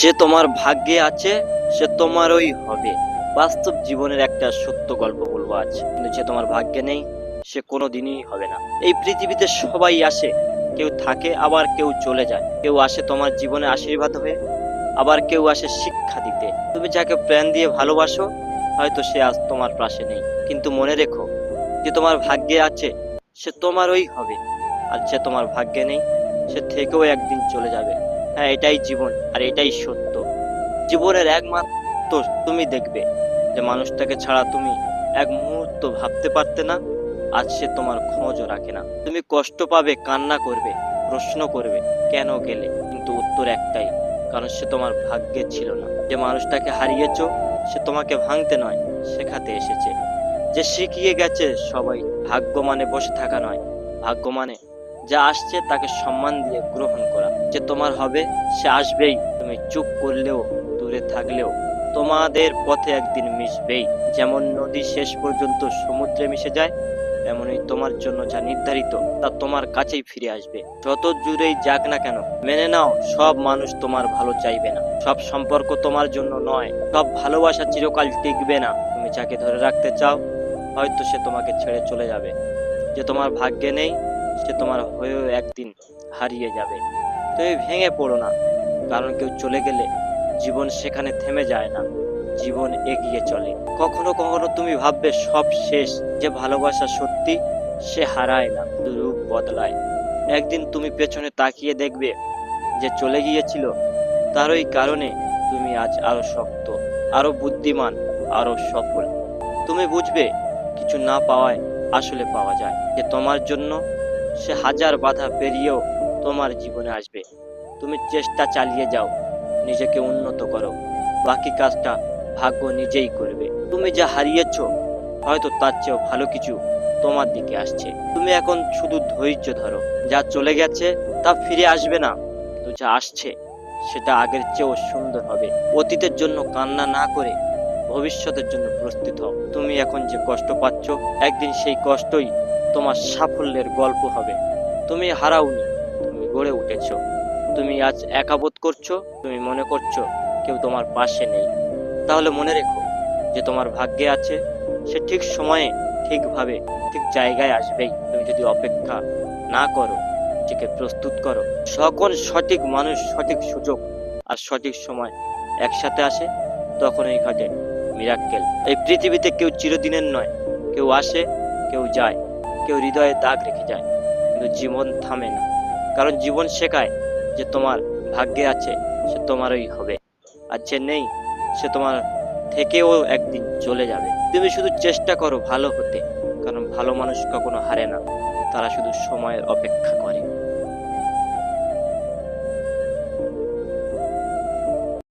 যে তোমার ভাগ্যে আছে, সে তোমারই হবে। বাস্তব জীবনের একটা সত্য গল্প বলব আজ। কিন্তু যে তোমার ভাগ্যে নেই, সে কোনো দিনই হবে না। এই পৃথিবীতে সবাই আসে, কেউ থাকে, আবার কেউ চলে যায়। কেউ আসে তোমার জীবনে আশীর্বাদ হয়ে, আবার কেউ আসে শিক্ষা দিতে। তুমি যাকে প্রাণ দিয়ে ভালোবাসো, হয়তো সে আজ তোমার পাশে নেই। কিন্তু মনে রেখো, যে তোমার ভাগ্যে আছে, সে তোমারই হবে। আর যে তোমার ভাগ্যে নেই, সে থেকেও একদিন চলে যাবে। হ্যাঁ এটাই জীবন আর এটাই সত্য। জীবনের একমাত্র তুমি দেখবে যে মানুষটাকে ছাড়া তুমি এক মুহূর্ত ভাবতে পারতে না আজ সে তোমার খোঁজও রাখে না। তুমি কষ্ট পাবে, কান্না করবে, প্রশ্ন করবে, কেন গেলে? কিন্তু উত্তর একটাই, কারণ সে তোমার ভাগ্যে ছিল না। যে মানুষটাকে হারিয়েছো, সে তোমাকে ভাঙতে নয়, শেখাতে এসেছে। যে শিখিয়ে গেছে, সবাই ভাগ্য মানে বসে থাকা নয়। ভাগ্য মানে যা আসছে তাকে সম্মান দিয়ে গ্রহণ করা। যে তোমার হবে, সে আসবেই। তুমি চুপ করলেও, দূরে থাকলেও, তোমাদের পথে একদিন মিশবেই। যেমন নদী শেষ পর্যন্ত সমুদ্রে মিশে যায়, তেমনই তোমার জন্য যা নির্ধারিত, তা তোমার কাছেই ফিরে আসবে। যত জুড়েই যাক না কেন, মেনে নাও, সব মানুষ তোমার ভালো চাইবে না। সব সম্পর্ক তোমার জন্য নয়, সব ভালোবাসা চিরকাল টিকবে না। তুমি যাকে ধরে রাখতে চাও, হয়তো সে তোমাকে ছেড়ে চলে যাবে। যে তোমার ভাগ্যে নেই সে তোমার হয়েও একদিন হারিয়ে যাবে। তুমি ভেঙে পড়ো না, কারণ কেউ চলে গেলে জীবন সেখানে থেমে যায় না, জীবন এগিয়ে চলে। কখনো কখনো তুমি ভাববে সব শেষ, যে ভালোবাসা সত্যি সে হারায় না, রূপ বদলায়। একদিন তুমি পেছনে তাকিয়ে দেখবে যে চলে গিয়েছিল, তারই কারণে তুমি আজ আরও শক্ত, আরও বুদ্ধিমান, আরও সফল। তুমি বুঝবে, কিছু না পাওয়ায় আসলে পাওয়া যায়, যে তোমার জন্য সে হাজার বাধা পেরিয়েও তোমার জীবনে আসবে। তুমি চেষ্টা চালিয়ে যাও, নিজেকে উন্নত করো। বাকি কাজটা ভাগ্য নিজেই করবে। তুমি যা হারিয়েছ, হয়তো তার চেয়েও ভালো কিছু তোমার দিকে আসছে। তুমি এখন শুধু ধৈর্য ধরো। যা চলে গেছে, তা ফিরে আসবে না। কিন্তু যা আসছে, সেটা আগের চেয়েও সুন্দর হবে। অতীতের জন্য কান্না না করে ভবিষ্যতের জন্য প্রস্তুত হও। তুমি এখন যে কষ্ট পাচ্ছ, একদিন সেই কষ্টই তোমার সাফল্যের গল্প হবে। তুমি হারাওনি, তুমি গড়ে উঠেছো। তুমি আজ একাবোধ করছ, তুমি মনে করছ কেউ তোমার পাশে নেই। তাহলে মনে রেখো যে তোমার ভাগ্যে আছে, সে ঠিক সময়ে, ঠিকভাবে, ঠিক জায়গায় আসবেই। তুমি যদি অপেক্ষা না করো, নিজেকে প্রস্তুত করো। সকল সঠিক মানুষ সঠিক সুযোগ আর সঠিক সময় একসাথে আসে, তখনই ঘটে মিরাক্কেল এই পৃথিবীতে কেউ চিরদিনের নয়, কেউ আসে, কেউ যায়। কেউ হৃদয়ে দাগ রেখে যায়, কিন্তু জীবন থামে না। কারণ জীবন শেখায় যে তোমার ভাগ্যে আছে, সে তোমারই হবে। আর যে নেই, সে তোমার থেকেও একদিন চলে যাবে। তুমি শুধু চেষ্টা করো ভালো হতে, কারণ ভালো মানুষ কখনো হারে না। তারা শুধু সময়ের অপেক্ষা করে।